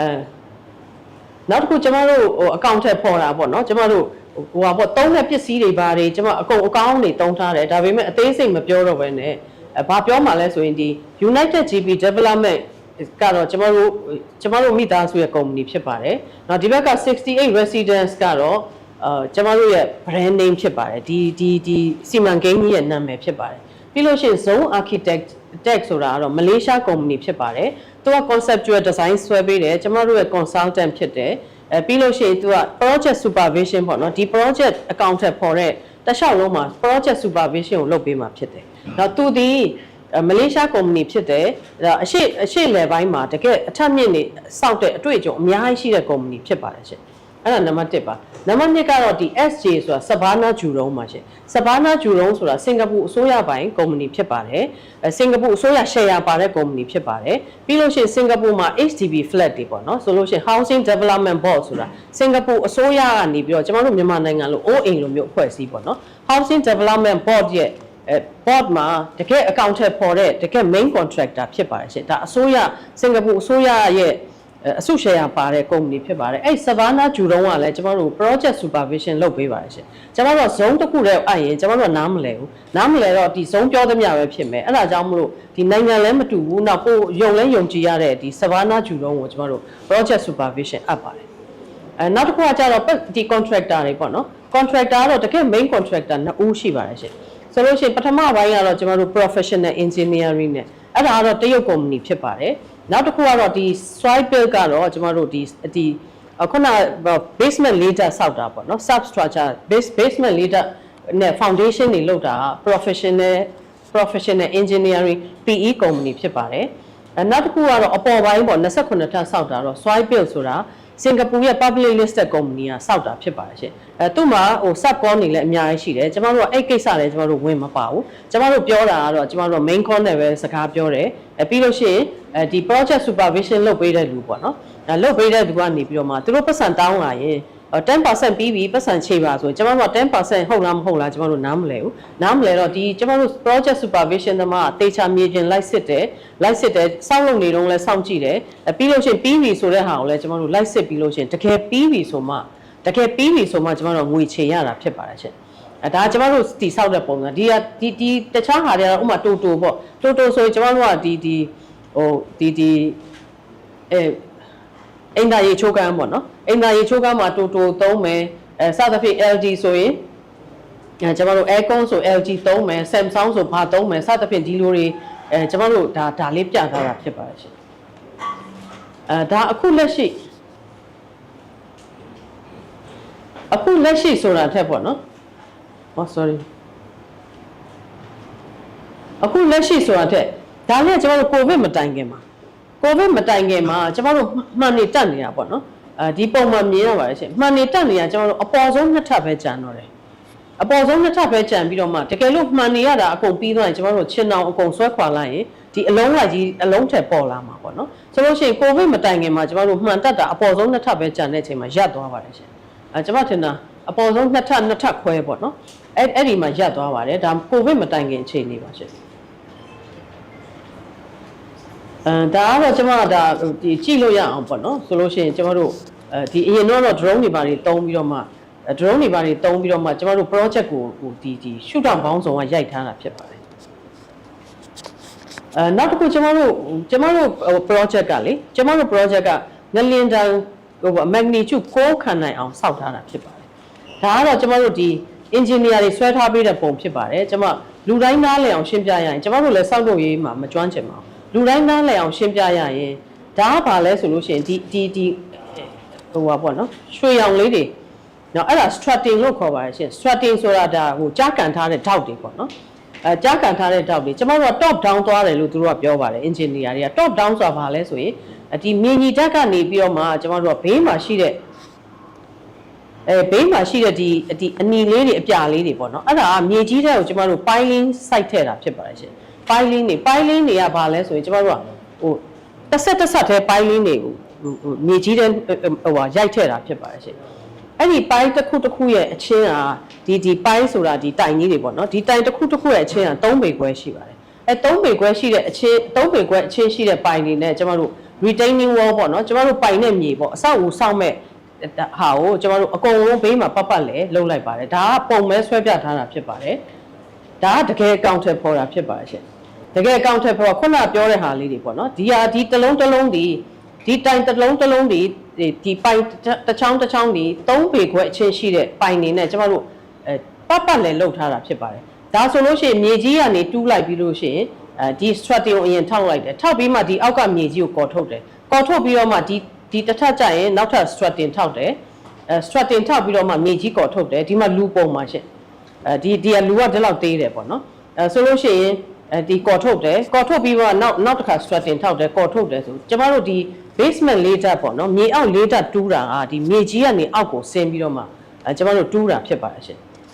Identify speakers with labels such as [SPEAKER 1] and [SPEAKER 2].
[SPEAKER 1] အဲနောက်တစ်ခုကျမတို့ဟိုအကောင့်ထက်ပေါ်တာပေါ့နော်ကျမတို့ဟိုဟာပေါ့သုံးတဲ့ပစ္စည်းတွေဘာတွေကျမအကုန်အကောင့်တွေတုံးထားတယ်ဒါပေမဲ့အသေးစိတ်မပြောတော့ဘဲနဲ့အဲဘာပြောမှလဲဆိုရင်ဒီ United GB Development ကတော့ကျမတို့ကျမတို့မိသားစုရဲ့ကုမ္ပဏီဖြစ်ပါတယ်။နောက်ဒီဘက်က68 residence ကတော့အာကျမတို့ရဲ့ brand name ဖြစ်ပါတယ်ဒီဒီဒီစီမံကိန်းကြီးရဲ့နာမည်ဖြစ်ပါတယ်။ ပြီးလို့ရှိရင် Zone Architect Tech ဆိုတာကတော့မလေးရှားကုမ္ပဏီဖြစ်ပါတယ်။သူက conceptual design ဆွဲပေးတယ်ကျမတို့ရဲ့ consultant ဖြစ်တယ်။အဲပြီးလို့ရှိရင်သူက project supervision ပေါ့နော်ဒီ project account ထက်ပေါ်တဲ့တစ်လျှောက်လုံးမှာ project supervision ကိုလုပ်ပေးမှာဖြစ်တယ်။နောက်သူဒီအဲမလေးရှားကုမ္ပဏီဖြစ်တယ်ဒါအရှိအရှိလယ်ပိုင်းမှာတကယ်အထက်မြင့်နေစောက်တဲ့အတွေ့အကြုံအများကြီးရှိတဲ့ကုမ္ပဏီဖြစ်ပါတယ်ရှင် အဲ့ဒါနံပါတ်1ပါနံပါတ်2ကတော့ဒီ SJ ဆိုတာစဘာနာဂျူရုံးပါရှင်စဘာနာဂျူရုံးဆိုတာစင်ကာပူအစိုးရပိုင်းကုမ္ပဏီဖြစ်ပါတယ်အဲစင်ကာပူအစိုးရ share ပါတဲ့ကုမ္ပဏီဖြစ်ပါတယ်ပြီးလို့ရှိရင်စင်ကာပူမှာ HDB flat တွေပေါ့နော်ဆိုလို့ရှိရင် Housing Development Board ဆိုတာစင်ကာပူအစိုးရကနေပြီးတော့ကျွန်တော်တို့မြန်မာနိုင်ငံလိုအိုးအိမ်လိုမျိုးအဖွဲ့အစည်းပေါ့နော် Housing Development Board ရဲ့အဲ board မှာတကယ် account ထက်ပေါ်တဲ့တကယ် main contractor ဖြစ်ပါတယ်ရှင်ဒါအစိုးရစင်ကာပူအစိုးရရဲ့ အဲအစုရှယ်ယာပါတဲ့ကုမ္ပဏီဖြစ်ပါတယ်အဲ့ Savannah ဂျူတုံးကလည်းကျွန်တော်တို့ project supervision လုပ်ပေးပါတယ်ရှင်ကျွန်တော်တို့ zone တစ်ခုတည်းအရင်ကျွန်တော်တို့နားမလဲဘူးနားမလဲတော့ဒီ zone ပြောသမျှပဲဖြစ်မယ်အဲ့ဒါကြောင့်မလို့ဒီနိုင်ငံလည်းမတူဘူးနောက်ပို့ယုံလဲယုံကြည်ရတဲ့ဒီ Savannah ဂျူတုံးကိုကျွန်တော်တို့ project supervision အပ်ပါတယ်အဲနောက်တစ်ခုကကြတော့ပတ်ဒီ contractor တွေပေါ့နော် contractor ကတော့တကယ် main contractor နှစ်ဦးရှိပါတယ်ရှင်ဆိုလို့ရှိရင်ပထမပိုင်းကတော့ကျွန်တော်တို့ professional engineering နဲ့ အဲ့ဒါကတော့တရုတ်ကုမ္ပဏီဖြစ်ပါတယ်နောက်တစ်ခုကတော့ဒီ soil build ကတော့ကျွန်တော်တို့ဒီဒီအခုန basement layer ဆောက်တာပေါ့နော် substructure base basement layer နဲ့ foundation တွေလုပ်တာက professional professional engineering PE ကုမ္ပဏီဖြစ်ပါတယ်အဲနောက်တစ်ခုကတော့အပေါ်ပိုင်းပေါ့28ထပ်ဆောက်တာတော့ soil build ဆိုတာ စင်ကာပူရဲ့ public listed company ကစောက်တာဖြစ်ပါတယ်ရှင်အဲသူ့မှာဟို sub con တွေလည်းအများကြီးရှိတယ်ကျမတို့ကအဲ့ကိစ္စလည်းကျမတို့ဝင်မပါဘူးကျမတို့ပြောတာကတော့ကျမတို့ main con နဲ့ပဲစကားပြောတယ်အဲပြီးလို့ရှိရင်အဲဒီ project supervision လုပ်ပေးတဲ့လူပေါ့နော်အဲလုပ်ပေးတဲ့လူကနေပြီးတော့မှသူတို့ပတ်စံတောင်းလာရင် 10%ပြီးပြီပတ်စံခြေပါဆိုရင်ကျွန်တော်တို့က10%ဟုတ်လားမဟုတ်လားကျွန်တော်တို့နားမလဲဘူးနားမလဲတော့ဒီကျွန်တော်တို့ project supervision သမားတေချာမြေပြင်လိုက်စစ်တယ်လိုက်စစ်တယ်စောင့်လုပ်နေတော့လဲစောင့်ကြည့်တယ်အဲပြီးလို့ရှိရင်ပြီးပြီဆိုတဲ့ဟာကိုလဲကျွန်တော်တို့လိုက်စစ်ပြီးလို့ရှိရင်တကယ်ပြီးပြီဆိုမှတကယ်ပြီးပြီဆိုမှကျွန်တော်တို့ငွေချေရတာဖြစ်ပါတယ်ရှင်အဲဒါကျွန်တော်တို့တီဆောက်တဲ့ပုံစံဒီကဒီဒီတခြားဟာတွေကတော့ဥမာတိုတိုပေါ့တိုတိုဆိုရင်ကျွန်တော်တို့ကဒီဒီဟိုဒီဒီအဲ အင်တာရေချိုးကမ်းပေါ့နော်အင်တာရေချိုးကမ်းမှာတိုတိုသုံးမယ်အဲစသဖြင့် LG ဆိုရင်အဲကျွန်တော်တို့ aircon ဆို LG သုံးမယ် Samsung ဆိုဘာသုံးမယ်စသဖြင့်ဒီလိုတွေအဲကျွန်တော်တို့ဒါဒါလေးပြထားတာဖြစ်ပါတယ်ရှင်အဲဒါအခုလက်ရှိအခုလက်ရှိဆိုတာထက်ပေါ့နော်ဟော sorry အခုလက်ရှိဆိုတာထက်ဒါလည်းကျွန်တော်တို့ကိုဗစ်မတိုင်ခင်မှာ ကိုဗစ်မတိုင်ခင်မှာကျွန်တော်တို့မှန်နေတက်နေတာပေါ့နော်အဲဒီပုံမှန်မြင်ရပါတယ်ရှင်မှန်နေတက်နေတာကျွန်တော်တို့အပေါ်ဆုံးနှစ်ထပ်ပဲကြံတော့တယ်အပေါ်ဆုံးနှစ်ထပ်ပဲကြံပြီးတော့မှတကယ်လို့မှန်နေရတာအကုန်ပြီးသွားရင်ကျွန်တော်တို့ချင်းအောင်အကုန်ဆွဲခွာလိုက်ရင်ဒီအလုံးလိုက်ကြီးအလုံးထက်ပေါ်လာမှာပေါ့နော်ဆိုလို့ရှိရင်ကိုဗစ်မတိုင်ခင်မှာကျွန်တော်တို့မှန်တက်တာအပေါ်ဆုံးနှစ်ထပ်ပဲကြံတဲ့အချိန်မှာရပ်သွားပါတယ်ရှင်အဲကျွန်မထင်တာအပေါ်ဆုံးနှစ်ထပ်နှစ်ထပ်ခွဲပေါ့နော်အဲ့အဲ့ဒီမှာရပ်သွားပါတယ်ဒါကိုဗစ်မတိုင်ခင်အချိန်လေးပါရှင် အဲဒါကတော့ကျွန်မကဒါဒီကြည့်လို့ရအောင်ပေါ့နော်ဆိုလို့ရှိရင်ကျွန်တော်တို့အဲဒီအရင်တော့ drone တွေပါတွေတုံးပြီးတော့မှ drone တွေပါတွေတုံးပြီးတော့မှကျွန်တော်တို့ project ကိုဟိုဒီဒီ shoot down ဘောင်းဆောင်ကရိုက်ထားတာဖြစ်ပါတယ်အဲနောက်တစ်ခုကျွန်တော်တို့ကျွန်တော်တို့ဟို project ကလေကျွန်တော်တို့ project ကငလင်တန်ဟို magnitude 6ခံနိုင်အောင်စောက်ထားတာဖြစ်ပါတယ်ဒါကတော့ကျွန်တော်တို့ဒီ engineer တွေဆွဲထားပေးတဲ့ပုံဖြစ်ပါတယ်ကျွန်မလူတိုင်းနားလည်အောင်ရှင်းပြရရင်ကျွန်တော်တို့လည်းစောက်လို့ရေးမှာမကျွမ်းကျင်ပါဘူး လူတိုင်းနားလည်အောင်ရှင်းပြရရင်ဒါကဘာလဲဆိုလို့ရှိရင်ဒီဒီဒီဟိုပါပေါ့နော်ရွှေရောင်လေးတွေနော်အဲ့ဒါ strutting လို့ခေါ်ပါတယ်ရှင် strutting ဆိုတာဒါဟိုကြားကန်ထားတဲ့ဓာတ်တွေပေါ့နော်အဲကြားကန်ထားတဲ့ဓာတ်တွေကျွန်တော်တို့က top down သွားတယ်လို့သူတို့ကပြောပါတယ် engineer တွေက top down ဆိုတာဘာလဲဆိုရင်ဒီမြင်ကြီးဓာတ်ကနေပြီးတော့မှကျွန်တော်တို့ကဘေးမှာရှိတဲ့အဲဘေးမှာရှိတဲ့ဒီဒီအနီလေးတွေအပြာလေးတွေပေါ့နော်အဲ့ဒါကမြေကြီးတဲ့ကိုကျွန်တော်တို့ piling site ထည့်တာဖြစ်ပါတယ်ရှင် piling တွေ piling တွေကဘာလဲဆိုရင်ကျွန်တော်တို့ကဟိုတစ်ဆက်တစ်ဆက်တည်း piling တွေကိုဟိုမြေကြီးတဲ့ဟိုဟာရိုက်ထည့်တာဖြစ်ပါတယ်ရှင်အဲ့ဒီ piling တစ်ခုတစ်ခုရဲ့အချင်းကဒီဒီ piling ဆိုတာဒီတိုင်ကြီးတွေပေါ့နော်ဒီတိုင်တစ်ခုတစ်ခုရဲ့အချင်းက3ပေခွဲရှိပါတယ်အဲ3ပေခွဲရှိတဲ့အချင်း3ပေခွဲအချင်းရှိတဲ့ပိုင်တွေနဲ့ကျွန်တော်တို့ retaining wall ပေါ့နော်ကျမတို့ပိုင်တဲ့မြေပေါ့အဆောက်အဦစောင့်မဲ့ဟာကိုကျမတို့အကုန်လုံးဘေးမှာပတ်ပတ်လဲလှုပ်လိုက်ပါတယ်ဒါကပုံမဲဆွဲပြထားတာဖြစ်ပါတယ်ဒါကတကယ်အကောင့်ထက်ပေါ်တာဖြစ်ပါတယ်ရှင် တကယ်အကောင့်ထက်ပေါ်ခုနပြောတဲ့ဟာလေးတွေပေါ့နော်ဒီဟာဒီတစ်လုံးတစ်လုံးဒီဒီတိုင်တစ်လုံးတစ်လုံးဒီဒီပိုင်တစ်ချောင်းတစ်ချောင်းဒီ၃ပေခွဲအချင်းရှိတဲ့ပိုင်နေနဲ့ကျမတို့အဲပတ်ပတ်လဲလှုပ်ထားတာဖြစ်ပါတယ်ဒါဆိုလို့ရှိရင်မြေကြီးကနေတူးလိုက်ပြီးလို့ရှိရင်အဲဒီ strategy ကိုအရင်ထောက်လိုက်တယ်ထောက်ပြီးမှဒီအောက်ကမြေကြီးကိုကော်ထုတ်တယ်ကော်ထုတ်ပြီးတော့မှဒီဒီတစ်ထပ်ကျရင်နောက်ထပ် strategy ထောက်တယ်အဲ strategy ထောက်ပြီးတော့မှမြေကြီးကော်ထုတ်တယ်ဒီမှာလူပုံမှာရှင့်အဲဒီဒီကလူကဒီလောက်သေးတယ်ပေါ့နော်အဲဆိုလို့ရှိရင် အဲဒီကော်ထုတ်တယ်ကော်ထုတ်ပြီးတော့နောက်နောက်တစ်ခါ strategy ထောက်တယ်ကော်ထုတ်တယ်ဆိုကျမတို့ဒီ basement လေးတက်ပေါ့နော်မြေအောက်လေးတက်တူးတာကဒီမြေကြီးကနေအောက်ကိုဆင်းပြီးတော့မှအဲကျမတို့တူးတာဖြစ်ပါတယ်ရှင့်